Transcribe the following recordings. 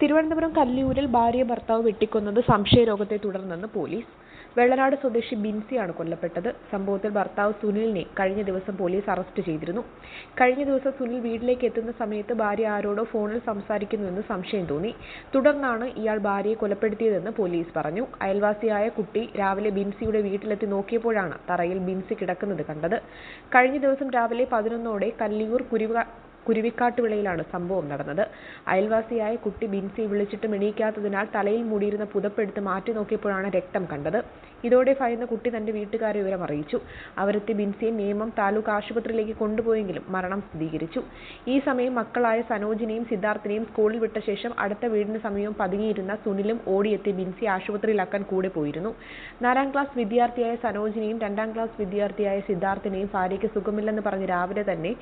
തിരുവനന്തപുരം കല്ലിയൂരിൽ ഭാര്യ ഭർത്താവ് വെട്ടിക്കൊന്നത് സംശയരോഗത്തെ തുടർന്നെന്ന് പോലീസ്. വെള്ളനാട് സ്വദേശി ബിൻസിയാണ് കൊല്ലപ്പെട്ടത്. സംഭവത്തിൽ ഭർത്താവ് സുനിലിനെ കഴിഞ്ഞ ദിവസം പോലീസ് അറസ്റ്റ് ചെയ്തിരുന്നു. കഴിഞ്ഞ ദിവസം സുനിൽ വീട്ടിലേക്ക് എത്തുന്ന സമയത്ത് ഭാര്യ ആരോടോ ഫോണിൽ സംസാരിക്കുന്നുവെന്ന് സംശയം തോന്നി. തുടർന്നാണ് ഇയാൾ ഭാര്യയെ കൊലപ്പെടുത്തിയതെന്ന് പോലീസ് പറഞ്ഞു. അയൽവാസിയായ കുട്ടി രാവിലെ ബിൻസിയുടെ വീട്ടിലെത്തി നോക്കിയപ്പോഴാണ് തറയിൽ ബിൻസി കിടക്കുന്നത് കണ്ടത്. കഴിഞ്ഞ ദിവസം രാവിലെ പതിനൊന്നോടെ കല്ലിയൂർ കുരുവ കുരുവിക്കാട്ടുവിളയിലാണ് സംഭവം നടന്നത്. അയൽവാസിയായ കുട്ടി ബിൻസി വിളിച്ചിട്ടും എണീക്കാത്തതിനാൽ തലയിൽ മൂടിയിരുന്ന പുതപ്പെടുത്ത് മാറ്റി നോക്കിയപ്പോഴാണ് രക്തം കണ്ടത്. ഇതോടെ ഭയന്ന കുട്ടി തന്റെ വീട്ടുകാരെ വിവരം അറിയിച്ചു. അവരെത്തി ബിൻസിയെ നേമം താലൂക്ക് ആശുപത്രിയിലേക്ക് കൊണ്ടുപോയെങ്കിലും മരണം സ്ഥിരീകരിച്ചു. ഈ സമയം മക്കളായ സനോജിനെയും സിദ്ധാർത്ഥിനെയും സ്കൂളിൽ വിട്ട ശേഷം അടുത്ത വീടിന് സമീപം പതുങ്ങിയിരുന്ന സുനിലും ഓടിയെത്തി ബിൻസി ആശുപത്രിയിലാക്കാൻ കൂടെ പോയിരുന്നു. നാലാം ക്ലാസ് വിദ്യാർത്ഥിയായ സനോജിനെയും രണ്ടാം ക്ലാസ് വിദ്യാർത്ഥിയായ സിദ്ധാർത്ഥിനെയും ഭാര്യയ്ക്ക് സുഖമില്ലെന്ന് പറഞ്ഞ് രാവിലെ തന്നെ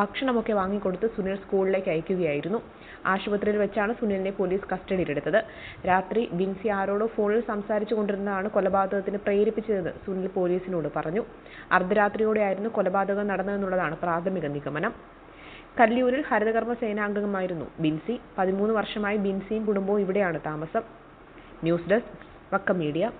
ഭക്ഷണമൊക്കെ വാങ്ങിക്കൊടുത്ത്. സുനിൽ സ്കൂളിലേക്ക് അയക്കുകയായിരുന്നു. ആശുപത്രിയിൽ വെച്ചാണ് സുനിലിനെ പോലീസ് കസ്റ്റഡിയിലെടുത്തത്. രാത്രി ബിൻസി ആരോടോ ഫോണിൽ സംസാരിച്ചു കൊണ്ടിരുന്നതാണ് കൊലപാതകത്തിന് പ്രേരിപ്പിച്ചതെന്ന് സുനിൽ പോലീസിനോട് പറഞ്ഞു. അർദ്ധരാത്രിയോടെയായിരുന്നു കൊലപാതകം നടന്നതെന്നുള്ളതാണ് പ്രാഥമിക നിഗമനം. കല്ലിയൂരിൽ ഹരിതകർമ്മ സേനാംഗമായിരുന്നു ബിൻസി പതിമൂന്ന് വർഷമായി ബിൻസിയും കുടുംബവും ഇവിടെയാണ് താമസം. News desk Vakkom media.